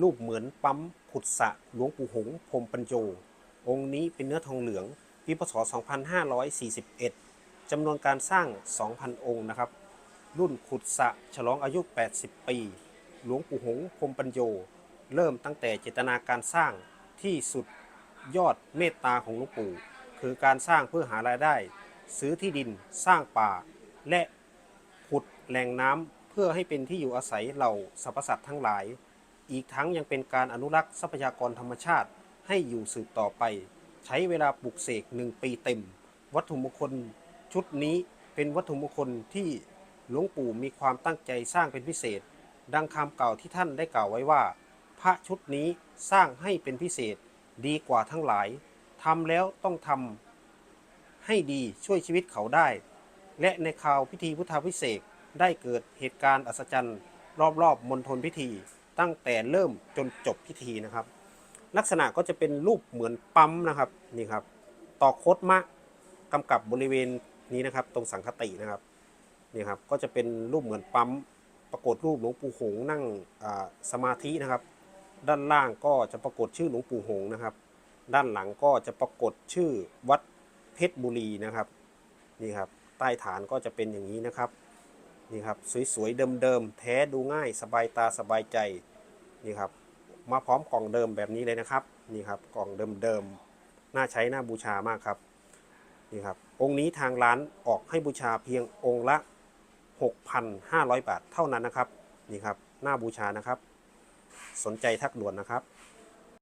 รูปเหมือนปั๊มขุดสะหลวงปู่หงพรมปัญโยองค์นี้เป็นเนื้อทองเหลือง ปีพศ 2541 จำนวนการสร้าง 2,000 องค์นะครับ รุ่นขุดสะฉลองอายุ 80 ปี หลวงปู่หงพรมปัญโยเริ่มตั้งแต่เจตนาการสร้างที่สุดยอดเมตตาของหลวงปู่คือการสร้างเพื่อหารายได้ ซื้อที่ดินสร้างป่า และขุดแหล่งน้ำเพื่อให้เป็นที่อยู่อาศัยเหล่าสรรพสัตว์ทั้งหลาย อีกทั้งยังเป็นการอนุรักษ์ทรัพยากรธรรมชาติให้อยู่สืบต่อไป ใช้เวลาปลูกเสกหนึ่งปีเต็ม วัตถุมงคลชุดนี้เป็นวัตถุมงคลที่หลวงปู่มีความตั้งใจสร้างเป็นพิเศษ ดังคำกล่าวที่ท่านได้กล่าวไว้ว่า พระชุดนี้สร้างให้เป็นพิเศษดีกว่าทั้งหลายทำแล้วต้องทำให้ดีช่วยชีวิตเขาได้ และในข่าวพิธีพุทธาพิเศษได้เกิดเหตุการณ์อัศจรรย์ รอบๆมณฑลพิธี ตั้งแต่เริ่มจนจบพิธีนะครับ ลักษณะก็จะเป็นรูปเหมือนปั๊มนะครับนี่ครับต่อโคดมะกำกับบริเวณนี้นะครับ ตรงสังคตินะครับนี่ครับก็จะเป็นรูปเหมือนปั๊มปรากฏรูปหลวงปู่หงนั่งสมาธินะครับ ด้านล่างก็จะปรากฏชื่อหลวงปู่หงนะครับ ด้านหลังก็จะปรากฏชื่อวัดเพชรบุรีนะครับนี่ครับใต้ฐานก็จะเป็นอย่างนี้นะครับ นี่ครับสวยๆเดิมๆแท้ดูง่ายสบายตาสบายใจนี่ครับมาพร้อมกล่องเดิมแบบนี้เลยนะครับนี่ครับกล่องเดิมๆน่าใช้น่าบูชามากครับนี่ครับองค์นี้ทางร้านออกให้บูชาเพียงองค์ละ 6,500 บาทเท่านั้นนะครับนี่ครับน่าบูชานะครับ สนใจทักด่วนนะครับ